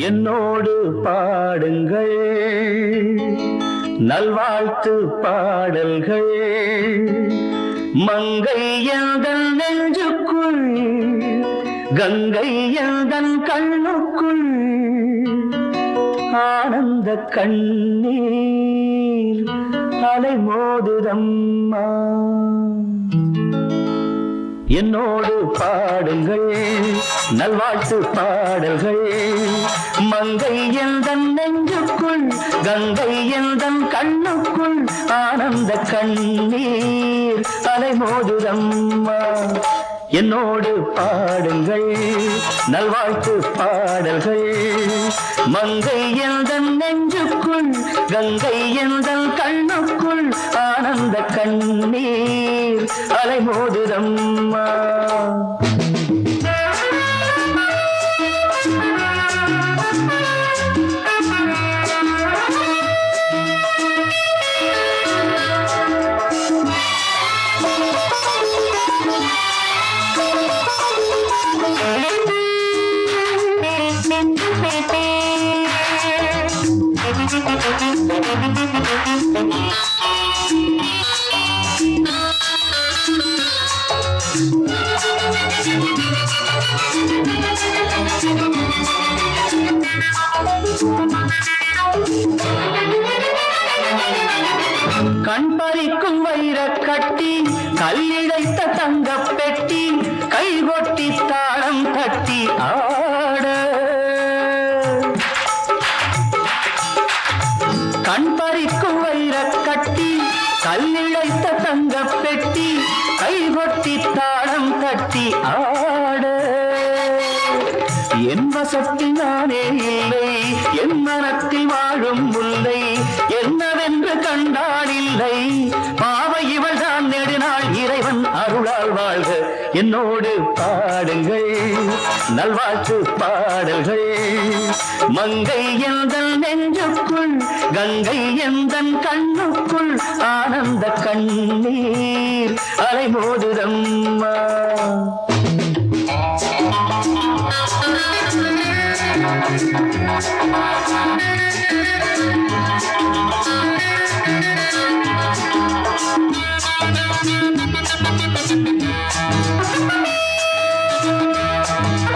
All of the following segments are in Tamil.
என்னோடு பாடுங்கள். நல்வாழ்த்து பாடல்கள். மங்கை எந்தன் நெஞ்சுக்குள் கங்கை எந்தன் கண்ணுக்குள். ஆனந்த கண்ணீர் அலை மோதுதம்மா என்னோடு பாடுங்கள். நல்வாழ்த்து பாடல்கள். மங்கை எந்தன் நெஞ்சுக்குள் கங்கை எந்தன் கண்ணுக்குள் ஆனந்த கண்ணீர் அலைமோதுதம்மா. என்னோடு பாடுங்கள் நல்வாழ்த்து பாடல்கள். மங்கை எந்தன் நெஞ்சுக்குள் கங்கை எந்தன் கண்ணுக்குள் ஆனந்த கண்ணீர் அலைமோதுதம்மா. கண் பறிக்கும் வைர கட்டி கல்லிழைத்த தங்க பெட்டி கைகொட்டி தாளம் தட்டி ஆட. கண் பறிக்கும் வைர கட்டி கல்லிழைத்த தங்க பெட்டி கைகொட்டி தாளம் தட்டி ஆட. என் வசத்தில் நானே இல்லை என் மனத்தில் வாழும் முல்லை என்னவென்று கண்டாடில்லை என்னோடு பாடுங்கள் நல்வாழ்த்து பாடல்கள் மங்கை எந்தன் நெஞ்சுக்குள் கங்கை எந்தன் கண்ணுக்குள் ஆனந்த கண்ணீர் அலைமோதுதம்மா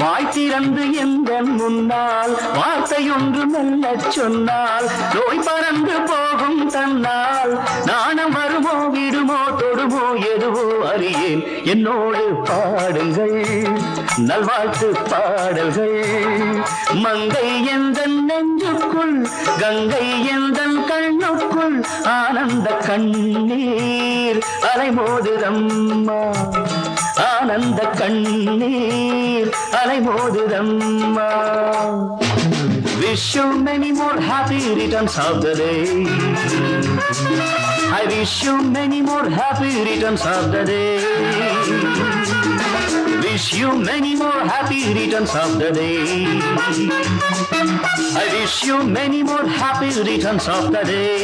வாய்த்திறந்து எந்த முன்னால் வார்த்தையொன்று மெல்ல சொன்னால் நோய் பறந்து போகும் தன்னால். நாணம் வருமோ விடுமோ தொடுமோ எதுவோ அறியேன். என்னோடு பாடுங்கள் நல்வாழ்த்து பாடல்கள். மங்கை எந்த நெஞ்சுக்குள் கங்கை எந்த கண்ணுக்குள் ஆனந்த கண்ணீர். அலைமோதுதம்மா. ஆனந்த கண்ணீர் அலைமோதுதம்மா Wish you many more happy returns of the day. I wish you many more happy returns of the day. Wish you many more happy returns of the day. I wish you many more happy returns of the day.